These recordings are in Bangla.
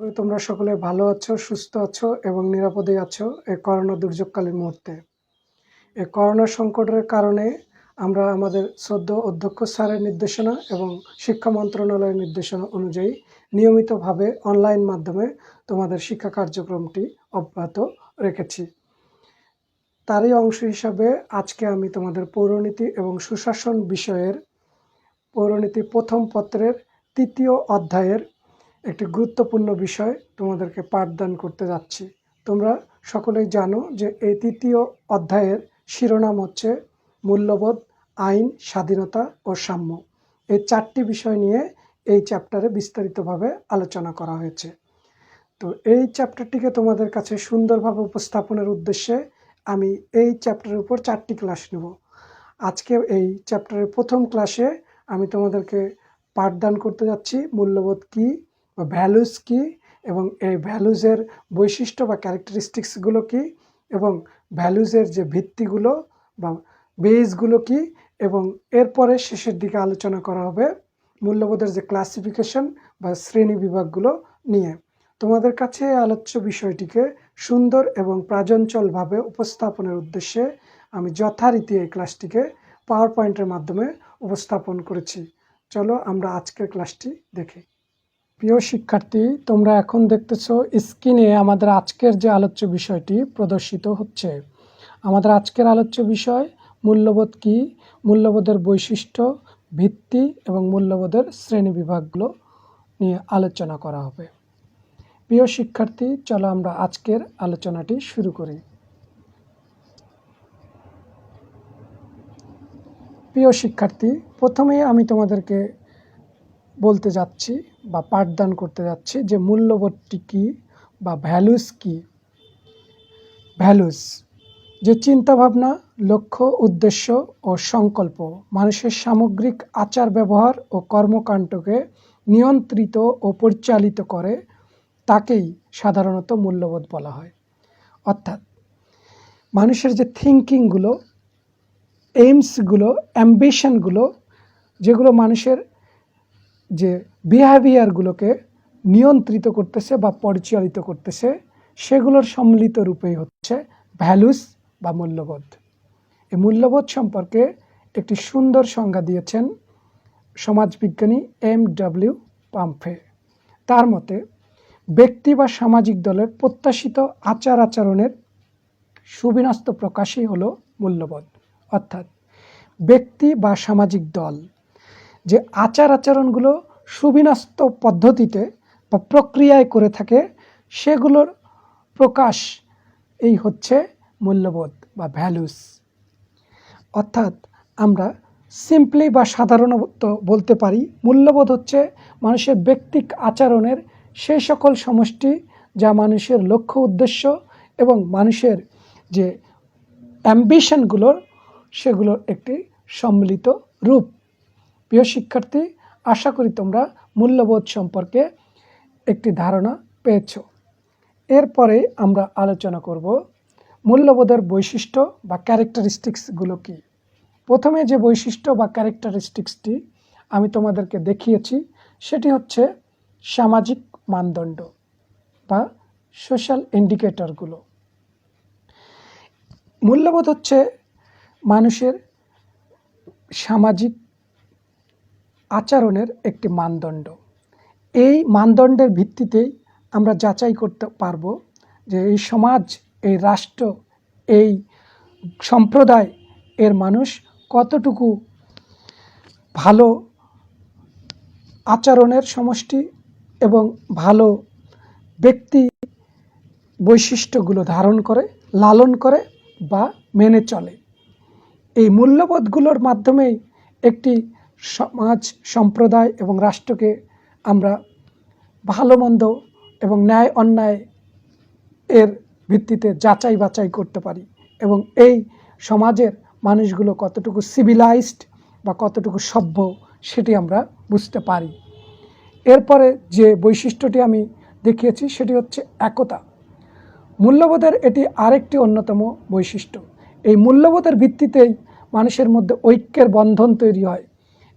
তোমরা সকলে ভালো আছো, সুস্থ আছো এবং নিরাপদে আছো এই করোনা দুর্যোগকালীন মুহূর্তে। এই করোনা সংকটের কারণে আমরা আমাদের সদ্য অধ্যক্ষ স্যারের নির্দেশনা এবং শিক্ষা মন্ত্রণালয়ের নির্দেশনা অনুযায়ী নিয়মিতভাবে অনলাইন মাধ্যমে তোমাদের শিক্ষা কার্যক্রমটি অব্যাহত রেখেছি। তারই অংশ হিসাবে আজকে আমি তোমাদের পৌরনীতি এবং সুশাসন বিষয়ের পৌরনীতি প্রথম পত্রের তৃতীয় অধ্যায়ের একটি গুরুত্বপূর্ণ বিষয় তোমাদেরকে পাঠদান করতে যাচ্ছি। তোমরা সকলেই জানো যে এই তৃতীয় অধ্যায়ের শিরোনাম হচ্ছে মূল্যবোধ, আইন, স্বাধীনতা ও সাম্য। এই চারটি বিষয় নিয়ে এই চ্যাপ্টারে বিস্তারিতভাবে আলোচনা করা হয়েছে। তো এই চ্যাপ্টারটিকে তোমাদের কাছে সুন্দরভাবে উপস্থাপনের উদ্দেশ্যে আমি এই চ্যাপ্টারের উপর চারটি ক্লাস নেব। আজকে এই চ্যাপ্টারের প্রথম ক্লাসে আমি তোমাদেরকে পাঠদান করতে যাচ্ছি। মূল্যবোধ কী বা ভ্যালুস কী এবং এই ভ্যালুজের বৈশিষ্ট্য বা ক্যারেক্টারিস্টিক্সগুলো কী এবং ভ্যালুজের যে ভিত্তিগুলো বা বেসগুলো কী এবং এরপরে শেষের দিকে আলোচনা করা হবে মূল্যবোধের যে ক্লাসিফিকেশন বা শ্রেণি বিভাগগুলো নিয়ে। তোমাদের কাছে আলোচ্য বিষয়টিকে সুন্দর এবং প্রাঞ্চলভাবে উপস্থাপনের উদ্দেশ্যে আমি যথারীতি এই ক্লাসটিকে পাওয়ার পয়েন্টের মাধ্যমে উপস্থাপন করেছি। চলো আমরা আজকের ক্লাসটি দেখি। প্রিয় শিক্ষার্থী, তোমরা এখন দেখতেছ স্ক্রিনে আমাদের আজকের যে আলোচ্য বিষয়টি প্রদর্শিত হচ্ছে। আমাদের আজকের আলোচ্য বিষয় মূল্যবোধ কি? মূল্যবোধের বৈশিষ্ট্য, ভিত্তি এবং মূল্যবোধের শ্রেণি বিভাগগুলো নিয়ে আলোচনা করা হবে। প্রিয় শিক্ষার্থী, চলো আমরা আজকের আলোচনাটি শুরু করি। প্রিয় শিক্ষার্থী প্রথমেই আমি তোমাদেরকে বলতে যাচ্ছি বা পাঠদান করতে যাচ্ছি যে মূল্যবোধটি কী বা ভ্যালুস কী? ভ্যালুস যে চিন্তাভাবনা, লক্ষ্য, উদ্দেশ্য ও সংকল্প মানুষের সামগ্রিক আচার ব্যবহার ও কর্মকাণ্ডকে নিয়ন্ত্রিত ও পরিচালিত করে, তাকেই সাধারণত মূল্যবোধ বলা হয়। অর্থাৎ মানুষের যে থিঙ্কিংগুলো এইমসগুলো অ্যাম্বিশনগুলো যেগুলো মানুষের যে বিহেভিয়ারগুলোকে নিয়ন্ত্রিত করতেছে বা পরিচালিত করতেছে, সেগুলোর সম্মিলিত রূপেই হচ্ছে ভ্যালুস বা মূল্যবোধ। এই মূল্যবোধ সম্পর্কে একটি সুন্দর সংজ্ঞা দিয়েছেন সমাজবিজ্ঞানী এম ডাব্লিউ পাম্পে তার মতে, ব্যক্তি বা সামাজিক দলের প্রত্যাশিত আচার আচরণের সুবিন্যস্ত প্রকাশই হলো মূল্যবোধ। অর্থাৎ ব্যক্তি বা সামাজিক দল যে আচার আচরণগুলো সুবিন্যস্ত পদ্ধতিতে বা প্রক্রিয়ায় করে থাকে, সেগুলোর প্রকাশ এই হচ্ছে মূল্যবোধ বা ভ্যালুস অর্থাৎ আমরা সিম্পলি বা সাধারণত বলতে পারি, মূল্যবোধ হচ্ছে মানুষের ব্যক্তিক আচরণের সেই সকল সমষ্টি যা মানুষের লক্ষ্য, উদ্দেশ্য এবং মানুষের যে অ্যাম্বিশনগুলোর সেগুলোর একটি সম্মিলিত রূপ। প্রিয় শিক্ষার্থী, আশা করি তোমরা মূল্যবোধ সম্পর্কে একটি ধারণা পেয়েছ। এরপরে আমরা আলোচনা করব মূল্যবোধের বৈশিষ্ট্য বা ক্যারেক্টারিস্টিক্সগুলো কী। প্রথমে যে বৈশিষ্ট্য বা ক্যারেক্টারিস্টিক্সটি আমি তোমাদেরকে দেখিয়েছি, সেটি হচ্ছে সামাজিক মানদণ্ড বা সোশ্যাল ইন্ডিকেটরগুলো মূল্যবোধ হচ্ছে মানুষের সামাজিক আচরণের একটি মানদণ্ড। এই মানদণ্ডের ভিত্তিতেই আমরা যাচাই করতে পারব যে এই সমাজ, এই রাষ্ট্র, এই সম্প্রদায় এর মানুষ কতটুকু ভালো আচরণের সমষ্টি এবং ভালো ব্যক্তি বৈশিষ্ট্যগুলো ধারণ করে, লালন করে বা মেনে চলে। এই মূল্যবোধগুলোর মাধ্যমেই একটি সমাজ, সম্প্রদায় এবং রাষ্ট্রকে আমরা ভালো, মন্দ এবং ন্যায়, অন্যায় এর ভিত্তিতে যাচাই বাছাই করতে পারি এবং এই সমাজের মানুষগুলো কতটুকু সিভিলাইজড বা কতটুকু সভ্য সেটি আমরা বুঝতে পারি। এরপরে যে বৈশিষ্ট্যটি আমি দেখিয়েছি সেটি হচ্ছে একতা। মূল্যবোধের এটি আরেকটি অন্যতম বৈশিষ্ট্য। এই মূল্যবোধের ভিত্তিতেই মানুষের মধ্যে ঐক্যের বন্ধন তৈরি হয়।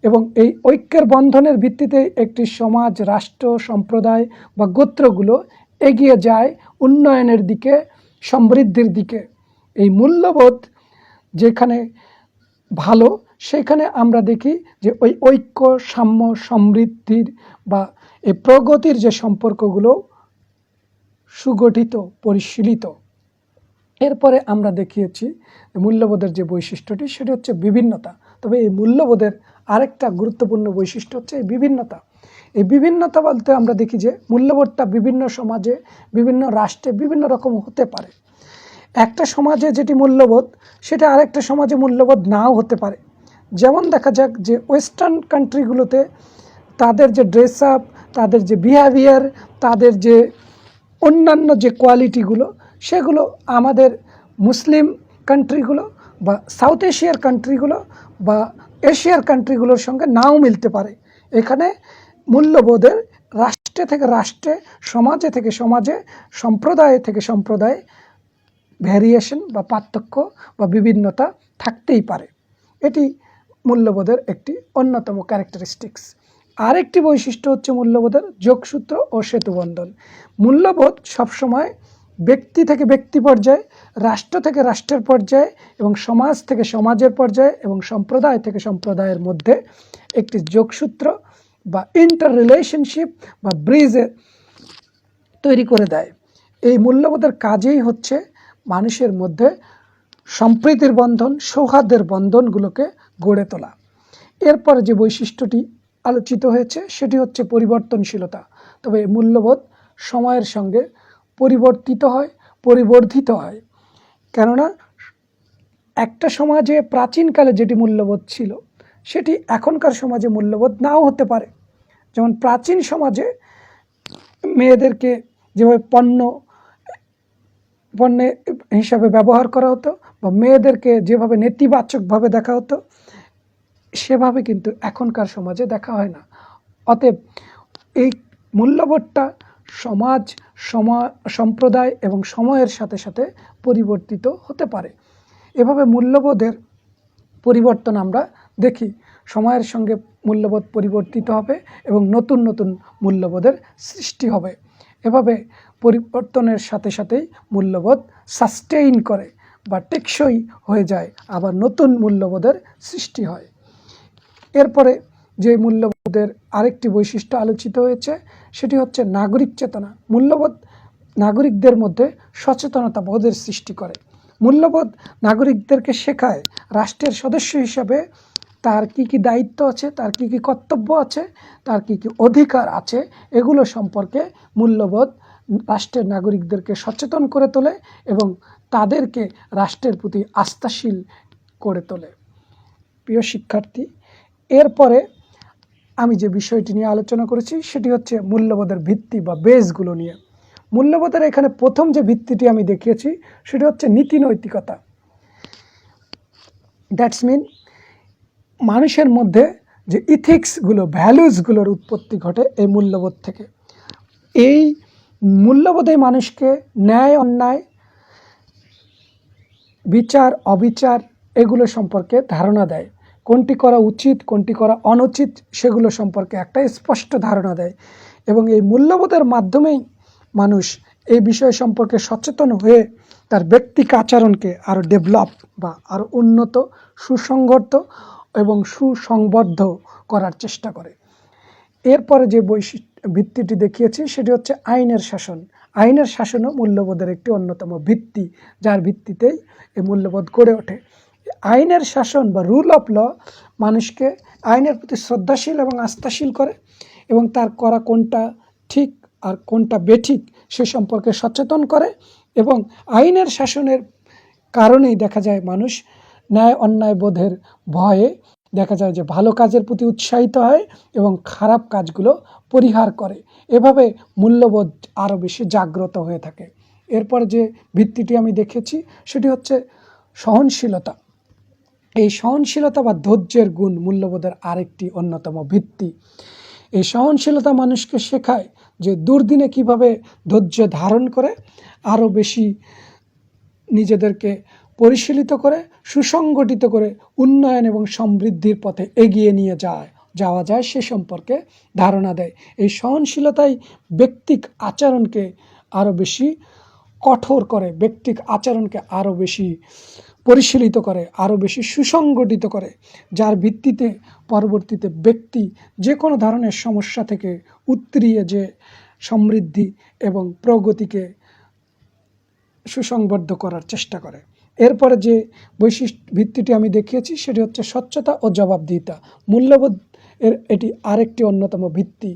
এবং এই ঐক্যের বন্ধনের ভিত্তিতে একটি সমাজ, রাষ্ট্র, সম্প্রদায় বা গোত্রগুলো এগিয়ে যায় উন্নয়নের দিকে, সমৃদ্ধির দিকে। এই মূল্যবোধ যেখানে ভালো, সেখানে আমরা দেখি যে ওই ঐক্য, সাম্য, সমৃদ্ধির বা এই প্রগতির যে সম্পর্কগুলো সুগঠিত, পরিশীলিত। এরপরে আমরা দেখিয়েছি মূল্যবোধের যে বৈশিষ্ট্যটি, সেটি হচ্ছে বিভিন্নতা। তবে এই মূল্যবোধের আরেকটা গুরুত্বপূর্ণ বৈশিষ্ট্য হচ্ছে এই বিভিন্নতা। এই বিভিন্নতা বলতে আমরা দেখি যে মূল্যবোধটা বিভিন্ন সমাজে, বিভিন্ন রাষ্ট্রে বিভিন্ন রকম হতে পারে। একটা সমাজে যেটি মূল্যবোধ, সেটা আরেকটা সমাজে মূল্যবোধ নাও হতে পারে। যেমন দেখা যাক যে ওয়েস্টার্ন কান্ট্রিগুলোতে তাদের যে ড্রেস আপ তাদের যে বিহেভিয়ার তাদের যে অন্যান্য যে কোয়ালিটিগুলো, সেগুলো আমাদের মুসলিম কান্ট্রিগুলো বা সাউথ এশিয়ার কান্ট্রিগুলো বা এশিয়ার কান্ট্রিগুলোর সঙ্গে নাও মিলতে পারে। এখানে মূল্যবোধের রাষ্ট্রে থেকে রাষ্ট্রে, সমাজে থেকে সমাজে, সম্প্রদায় থেকে সম্প্রদায় ভ্যারিয়েশন বা পার্থক্য বা বিভিন্নতা থাকতেই পারে। এটি মূল্যবোধের একটি অন্যতম ক্যারেক্টারিস্টিক্স আরেকটি বৈশিষ্ট্য হচ্ছে মূল্যবোধের যোগসূত্র ও সেতুবন্ধন। মূল্যবোধ সবসময় ব্যক্তি থেকে ব্যক্তি পর্যায়ে, রাষ্ট্র থেকে রাষ্ট্রের পর্যায়ে এবং সমাজ থেকে সমাজের পর্যায়ে এবং সম্প্রদায় থেকে সম্প্রদায়ের মধ্যে একটি যোগসূত্র বা ইন্টার রিলেশনশিপ বা ব্রিজে তৈরি করে দেয়। এই মূল্যবোধের কাজেই হচ্ছে মানুষের মধ্যে সম্প্রীতির বন্ধন, সৌহার্দ্যের বন্ধনগুলোকে গড়ে তোলা। এরপরে যে বৈশিষ্ট্যটি আলোচিত হয়েছে, সেটি হচ্ছে পরিবর্তনশীলতা। তবে মূল্যবোধ সময়ের সঙ্গে পরিবর্তিত হয়, পরিবর্ধিত হয়। কেননা, একটা সমাজে প্রাচীনকালে যেটি মূল্যবোধ ছিল, সেটি এখনকার সমাজে মূল্যবোধ নাও হতে পারে। যেমন প্রাচীন সমাজে মেয়েদেরকে যেভাবে পণ্য, পণ্যে হিসাবে ব্যবহার করা হতো বা মেয়েদেরকে যেভাবে নেতিবাচকভাবে দেখা হতো, সেভাবে কিন্তু এখনকার সমাজে দেখা হয় না। অতএব এই মূল্যবোধটা সমাজ, সমা, সম্প্রদায় এবং সময়ের সাথে সাথে পরিবর্তিত হতে পারে। এভাবে মূল্যবোধের পরিবর্তন আমরা দেখি। সময়ের সঙ্গে মূল্যবোধ পরিবর্তিত হবে এবং নতুন নতুন মূল্যবোধের সৃষ্টি হবে। এভাবে পরিবর্তনের সাথে সাথেই মূল্যবোধ সাস্টেইন করে বা টেকসই হয়ে যায়, আবার নতুন মূল্যবোধের সৃষ্টি হয়। এরপরে যে মূল্যবোধের আরেকটি বৈশিষ্ট্য আলোচিত হয়েছে, সেটি হচ্ছে নাগরিক চেতনা। মূল্যবোধ নাগরিকদের মধ্যে সচেতনতা বোধের সৃষ্টি করে। মূল্যবোধ নাগরিকদেরকে শেখায় রাষ্ট্রের সদস্য হিসাবে তার কি কি দায়িত্ব আছে, তার কি কি কর্তব্য আছে, তার কি কি অধিকার আছে, এগুলো সম্পর্কে মূল্যবোধ রাষ্ট্রের নাগরিকদেরকে সচেতন করে তোলে এবং তাদেরকে রাষ্ট্রের প্রতি আস্থাশীল করে তোলে। প্রিয় শিক্ষার্থী, এরপরে আমি যে বিষয়টি নিয়ে আলোচনা করেছি, সেটি হচ্ছে মূল্যবোধের ভিত্তি বা বেসগুলো নিয়ে। মূল্যবোধের এখানে প্রথম যে ভিত্তিটি আমি দেখিয়েছি, সেটি হচ্ছে নীতি নৈতিকতা দ্যাটস মিন মানুষের মধ্যে যে ইথিক্সগুলো ভ্যালুসগুলোর উৎপত্তি ঘটে এই মূল্যবোধ থেকে। এই মূল্যবোধে মানুষকে ন্যায়, অন্যায়, বিচার, অবিচার, এগুলো সম্পর্কে ধারণা দেয়। কোনটি করা উচিত, কোনটি করা অনুচিত, সেগুলো সম্পর্কে একটা স্পষ্ট ধারণা দেয়। এবং এই মূল্যবোধের মাধ্যমেই মানুষ এই বিষয় সম্পর্কে সচেতন হয়ে তার ব্যক্তিক আচরণকে আরও ডেভেলপ বা আরও উন্নত, সুসংগত এবং সুসংবদ্ধ করার চেষ্টা করে। এরপরে যে বৈশিষ্ট্য ভিত্তিটি দেখিয়েছি, সেটি হচ্ছে আইনের শাসন। আইনের শাসনও মূল্যবোধের একটি অন্যতম ভিত্তি, যার ভিত্তিতেই এই মূল্যবোধ গড়ে ওঠে। আইনের শাসন বা রুল অফ ল মানুষকে আইনের প্রতি শ্রদ্ধাশীল এবং আস্থাশীল করে এবং তার করা কোনটা ঠিক আর কোনটা বেঠিক সে সম্পর্কে সচেতন করে এবং আইনের শাসনের কারণেই দেখা যায় মানুষ ন্যায় অন্যায় বোধের ভয়ে দেখা যায় যে ভালো কাজের প্রতি উৎসাহিত হয় এবং খারাপ কাজগুলো পরিহার করে। এভাবে মূল্যবোধ আরও বেশি জাগ্রত হয়ে থাকে। এরপর যে ভিত্তিটি আমি দেখেছি, সেটি হচ্ছে সহনশীলতা। এই সহনশীলতা বা ধৈর্যের গুণ মূল্যবোধের আরেকটি অন্যতম ভিত্তি। এই সহনশীলতা মানুষকে শেখায় যে দুর্দিনে কীভাবে ধৈর্য ধারণ করে, আরও বেশি নিজেদেরকে পরিশীলিত করে, সুসংগঠিত করে উন্নয়ন এবং সমৃদ্ধির পথে এগিয়ে নিয়ে যায়, যাওয়া যায় সে সম্পর্কে ধারণা দেয়। এই সহনশীলতাই ব্যক্তিক আচরণকে আরও বেশি কঠোর করে, ব্যক্তিক আচরণকে আরও বেশি পরিশীলিত করে, আরও বেশি সুসংগঠিত করে, যার ভিত্তিতে পরবর্তীতে ব্যক্তি যে কোনো ধরনের সমস্যা থেকে উত্তরিয়ে যে সমৃদ্ধি এবং প্রগতিকে সুসংবদ্ধ করার চেষ্টা করে। এরপরে যে বৈশিষ্ট্য ভিত্তিটি আমি দেখিয়েছি, সেটি হচ্ছে স্বচ্ছতা ও জবাবদিহিতা। মূল্যবোধ এর এটি আরেকটি অন্যতম ভিত্তি।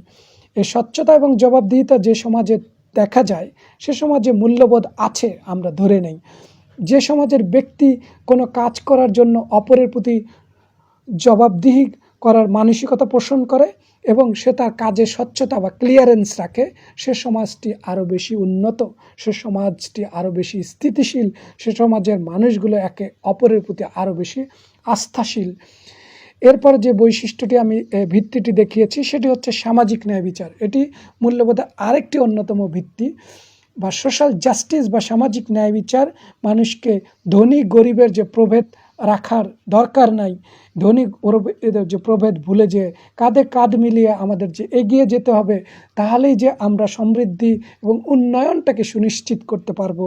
এই স্বচ্ছতা এবং জবাবদিহিতা যে সমাজে দেখা যায়, সে সমাজে মূল্যবোধ আছে, আমরা ধরে নেই। যে সমাজের ব্যক্তি কোনো কাজ করার জন্য অপরের প্রতি জবাবদিহি করার মানসিকতা পোষণ করে এবং সে তার কাজে স্বচ্ছতা বা ক্লিয়ারেন্স রাখে, সে সমাজটি আরও বেশি উন্নত, সে সমাজটি আরও বেশি স্থিতিশীল, সে সমাজের মানুষগুলো একে অপরের প্রতি আরও বেশি আস্থাশীল। এরপর যে বৈশিষ্ট্যটি আমি ভিত্তিটি দেখিয়েছি, সেটি হচ্ছে সামাজিক ন্যায় বিচার এটি মূল্যবোধের আরেকটি অন্যতম ভিত্তি। বা সোশ্যাল জাস্টিস বা সামাজিক ন্যায় বিচার মানুষকে ধনী গরিবের যে প্রভেদ রাখার দরকার নাই, ধনী এদের যে প্রভেদ ভুলে যে কাঁধে কাঁধ মিলিয়ে আমাদের যে এগিয়ে যেতে হবে, তাহলেই যে আমরা সমৃদ্ধি এবং উন্নয়নটাকে সুনিশ্চিত করতে পারব।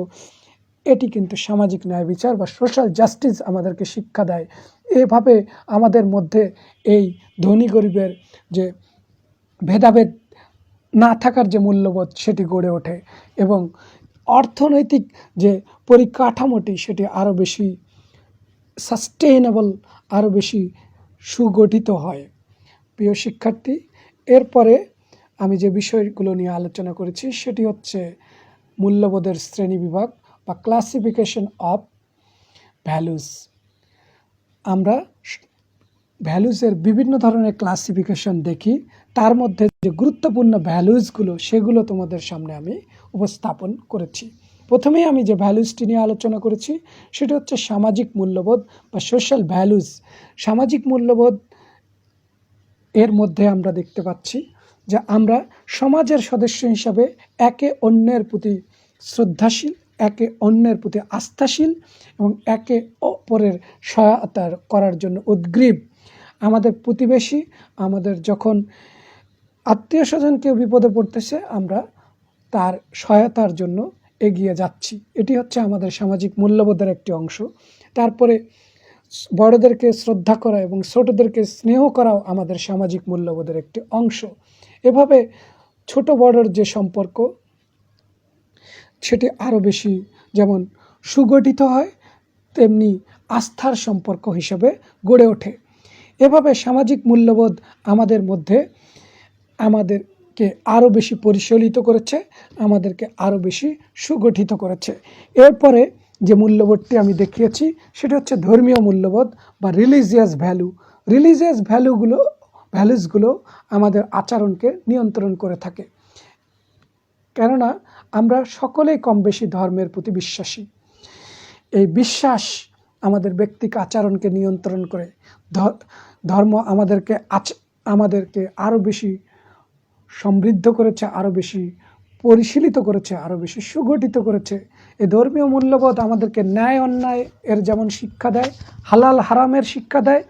এটি কিন্তু সামাজিক ন্যায় বিচার বা সোশ্যাল জাস্টিস আমাদেরকে শিক্ষা দেয়। এভাবে আমাদের মধ্যে এই ধনী গরিবের যে ভেদাভেদ না থাকার যে মূল্যবোধ সেটি গড়ে ওঠে এবং অর্থনৈতিক যে পরিকাঠামোটি সেটি আরও বেশি সাস্টেইনেবল আরও বেশি সুগঠিত হয়। প্রিয় শিক্ষার্থী, এরপরে আমি যে বিষয়গুলো নিয়ে আলোচনা করেছি সেটি হচ্ছে মূল্যবোধের শ্রেণি বিভাগ বা ক্লাসিফিকেশন অফ ভ্যালুস আমরা ভ্যালুসের বিভিন্ন ধরনের ক্লাসিফিকেশন দেখি তার মধ্যে যে গুরুত্বপূর্ণ ভ্যালুসগুলো সেগুলো তোমাদের সামনে আমি উপস্থাপন করেছি। প্রথমেই আমি যে ভ্যালুসটি নিয়ে আলোচনা করেছি, সেটা হচ্ছে সামাজিক মূল্যবোধ বা সোশ্যাল ভ্যালুস সামাজিক মূল্যবোধ এর মধ্যে আমরা দেখতে পাচ্ছি যে আমরা সমাজের সদস্য হিসাবে একে অন্যের প্রতি শ্রদ্ধাশীল, একে অন্যের প্রতি আস্থাশীল এবং একে অপরের সহায়তা করার জন্য উদ্গ্রীব। আমাদের প্রতিবেশী, আমাদের যখন আত্মীয় স্বজন কেউ বিপদে পড়তেছে, আমরা তার সহায়তার জন্য এগিয়ে যাচ্ছি। এটি হচ্ছে আমাদের সামাজিক মূল্যবোধের একটি অংশ। তারপরে বড়দেরকে শ্রদ্ধা করা এবং ছোটদেরকে স্নেহ করাও আমাদের সামাজিক মূল্যবোধের একটি অংশ। এভাবে ছোট বড়র যে সম্পর্ক, সেটি আরও বেশি যেমন সুগঠিত হয়, তেমনি আস্থার সম্পর্ক হিসেবে গড়ে ওঠে। এভাবে সামাজিক মূল্যবোধ আমাদের মধ্যে আমাদেরকে আরও বেশি পরিচালিত করেছে, আমাদেরকে আরও বেশি সুগঠিত করেছে। এরপরে যে মূল্যবোধটি আমি দেখিয়েছি, সেটা হচ্ছে ধর্মীয় মূল্যবোধ বা রিলিজিয়াস ভ্যালু রিলিজিয়াস ভ্যালুগুলো ভ্যালুসগুলো আমাদের আচরণকে নিয়ন্ত্রণ করে থাকে। কেননা, আমরা সকলেই কম বেশি ধর্মের প্রতি বিশ্বাসী। এই বিশ্বাস আমাদের ব্যক্তিক আচরণকে নিয়ন্ত্রণ করে। ধর্ম আমাদেরকে আচ, আমাদেরকে আরও বেশি সমৃদ্ধ করেছে আরও বেশি পরিশীলিত করেছে আরও বেশি সুগঠিত করেছে। এই ধর্মীয় মূল্যবোধ আমাদেরকে ন্যায় অন্যায় এর যেমন শিক্ষা দেয়, হালাল হারামের শিক্ষা দেয়,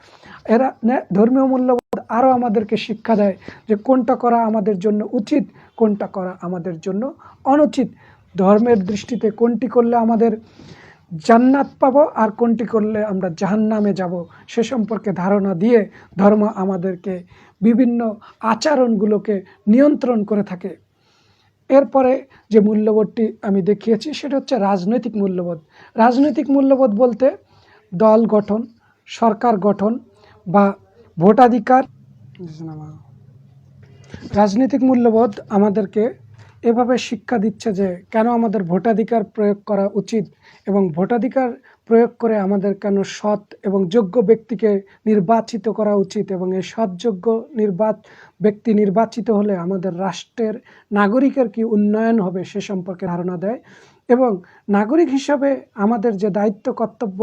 এরা ধর্মীয় মূল্যবোধ আরও আমাদেরকে শিক্ষা দেয় যে কোনটা করা আমাদের জন্য উচিত, কোনটা করা আমাদের জন্য অনুচিত। ধর্মের দৃষ্টিতে কোনটি করলে আমাদের জান্নাত পাবো আর কোনটি করলে আমরা জাহান্নামে যাব সে সম্পর্কে ধারণা দিয়ে ধর্ম আমাদেরকে বিভিন্ন আচরণগুলোকে নিয়ন্ত্রণ করে থাকে। এরপরে যে মূল্যবোধটি আমি দেখিয়েছি সেটা হচ্ছে রাজনৈতিক মূল্যবোধ। রাজনৈতিক মূল্যবোধ বলতে দল গঠন সরকার গঠন বা ভোটাধিকার। রাজনৈতিক মূল্যবোধ আমাদেরকে এভাবে শিক্ষা দিচ্ছে যে কেন আমাদের ভোটাধিকার প্রয়োগ করা উচিত এবং ভোটাধিকার প্রয়োগ করে আমাদের কেন সৎ এবং যোগ্য ব্যক্তিকে নির্বাচিত করা উচিত এবং এই সৎযোগ্য নির্বাচ, ব্যক্তি নির্বাচিত হলে আমাদের রাষ্ট্রের নাগরিকের কি উন্নয়ন হবে সে সম্পর্কে ধারণা দেয় এবং নাগরিক হিসাবে আমাদের যে দায়িত্ব, কর্তব্য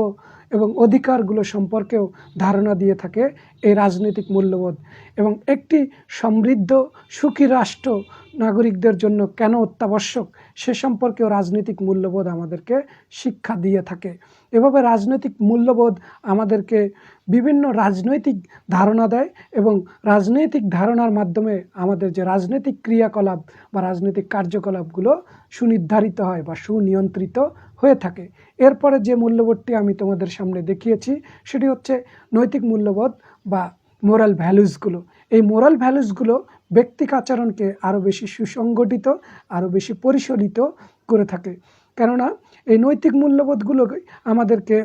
এবং অধিকারগুলো সম্পর্কেও ধারণা দিয়ে থাকে এই রাজনৈতিক মূল্যবোধ এবং একটি সমৃদ্ধ সুখী রাষ্ট্র নাগরিকদের জন্য কেন অত্যাবশ্যক? সে সম্পর্কেও রাজনৈতিক মূল্যবোধ আমাদেরকে শিক্ষা দিয়ে থাকে। এভাবে রাজনৈতিক মূল্যবোধ আমাদেরকে বিভিন্ন রাজনৈতিক ধারণা দেয় এবং রাজনৈতিক ধারণার মাধ্যমে আমাদের যে রাজনৈতিক ক্রিয়াকলাপ বা রাজনৈতিক কার্যকলাপগুলো সুনির্ধারিত হয় বা সুনিয়ন্ত্রিত হয়ে থাকে। এরপরে যে মূল্যবোধটি আমি তোমাদের সামনে দেখিয়েছি, সেটি হচ্ছে নৈতিক মূল্যবোধ বা মোরাল ভ্যালুসগুলো এই মোরাল ভ্যালুসগুলো ব্যক্তিক আচরণকে আরও বেশি সুসংগঠিত আরও বেশি পরিশোধিত করে থাকে। কেননা এই নৈতিক মূল্যবোধগুলোকে আমাদেরকে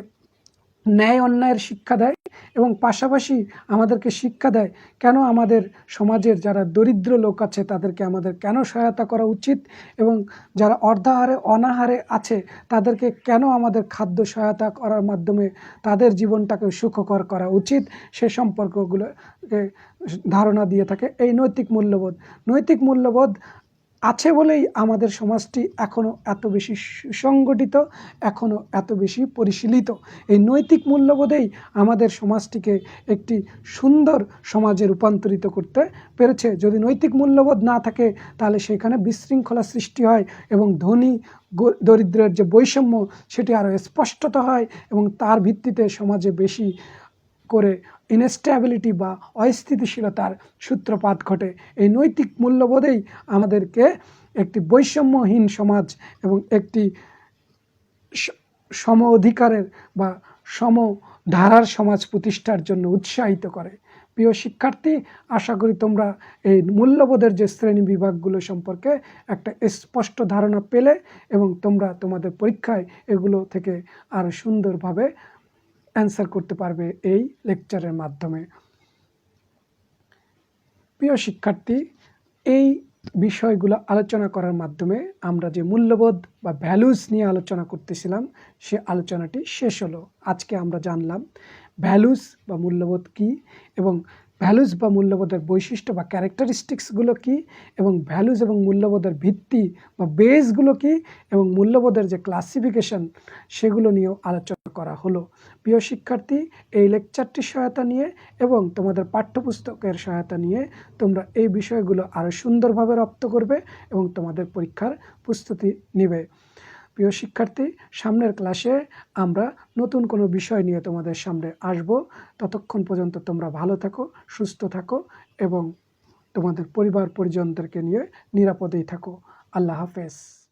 ন্যায় অন্যায়ের শিক্ষা দেয় এবং পাশাপাশি আমাদেরকে শিক্ষা দেয়, কেন আমাদের সমাজের যারা দরিদ্র লোক আছে তাদেরকে আমাদের কেন সহায়তা করা উচিত এবং যারা অর্ধাহারে, অনাহারে আছে তাদেরকে কেন আমাদের খাদ্য সহায়তা করার মাধ্যমে তাদের জীবনটাকে সুখকর করা উচিত? সে সম্পর্কগুলোকে ধারণা দিয়ে থাকে। এই নৈতিক মূল্যবোধ। নৈতিক মূল্যবোধ আছে বলেই আমাদের সমাজটি এখনও এত বেশি সুসংগঠিত এখনও এত বেশি পরিশীলিত। এই নৈতিক মূল্যবোধেই আমাদের সমাজটিকে একটি সুন্দর সমাজে রূপান্তরিত করতে পেরেছে। যদি নৈতিক মূল্যবোধ না থাকে, তাহলে সেখানে বিশৃঙ্খলা সৃষ্টি হয় এবং ধনী দরিদ্রের যে বৈষম্য, সেটি আরও স্পষ্টত হয় এবং তার ভিত্তিতে সমাজে বেশি করে ইনস্ট্যাবিলিটি বা অস্থিতিশীলতার সূত্রপাত ঘটে। এই নৈতিক মূল্যবোধেই আমাদেরকে একটি বৈষম্যহীন সমাজ এবং একটি সম অধিকারের বা সম ধারার সমাজ প্রতিষ্ঠার জন্য উৎসাহিত করে। প্রিয় শিক্ষার্থী, আশা করি তোমরা এই মূল্যবোধের যে শ্রেণি বিভাগগুলো সম্পর্কে একটা স্পষ্ট ধারণা পেলে এবং তোমরা তোমাদের পরীক্ষায় এগুলো থেকে আরও সুন্দরভাবে অ্যান্সার করতে পারবে এই লেকচারের মাধ্যমে। প্রিয় শিক্ষার্থী, এই বিষয়গুলো আলোচনা করার মাধ্যমে আমরা যে মূল্যবোধ বা ভ্যালুস নিয়ে আলোচনা করতেছিলাম, সে আলোচনাটি শেষ হলো। আজকে আমরা জানলাম ভ্যালুস বা মূল্যবোধ কি এবং ভ্যালুস বা মূল্যবোধের বৈশিষ্ট্য বা ক্যারেক্টারিস্টিক্সগুলো কী এবং ভ্যালুস এবং মূল্যবোধের ভিত্তি বা বেসগুলো কী এবং মূল্যবোধের যে ক্লাসিফিকেশন সেগুলো নিয়েও আলোচনা করা হলো। প্রিয় শিক্ষার্থী, এই লেকচারটির সহায়তা নিয়ে এবং তোমাদের পাঠ্যপুস্তকের সহায়তা নিয়ে তোমরা এই বিষয়গুলো আরও সুন্দরভাবে রপ্ত করবে এবং তোমাদের পরীক্ষার প্রস্তুতি নেবে। প্রিয় শিক্ষার্থী, সামনের ক্লাসে আমরা নতুন কোনো বিষয় নিয়ে তোমাদের সামনে আসব। ততক্ষণ পর্যন্ত তোমরা ভালো থাকো, সুস্থ থাকো এবং তোমাদের পরিবার পরিজনদেরকে নিয়ে নিরাপদেই থাকো। আল্লাহ হাফেজ।